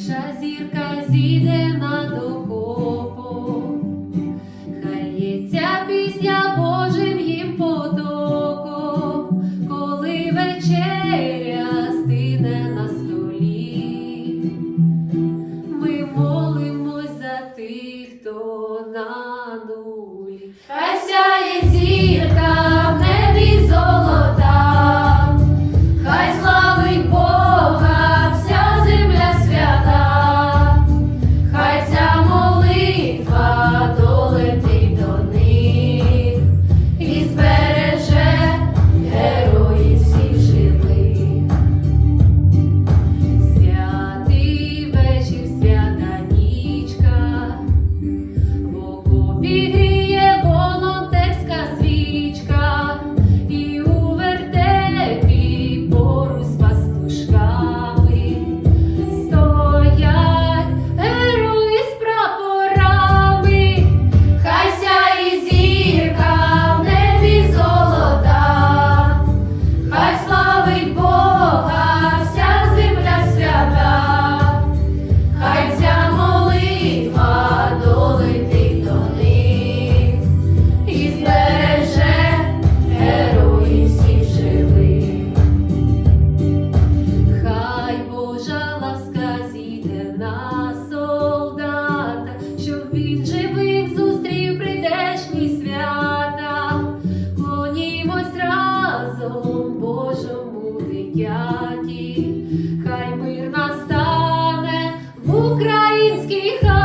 перша зірка зійде на докопо, хай є пісня Божим їм потоком, коли вечеря стине на столі, ми молимось за тих, хто на нулі, хай сяє зірка. дитяті, хай мир настане в українській хаті.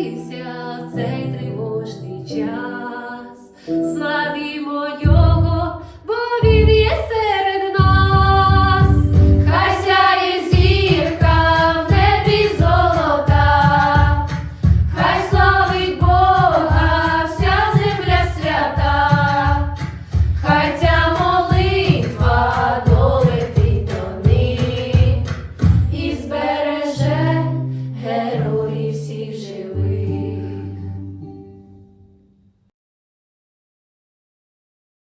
народився.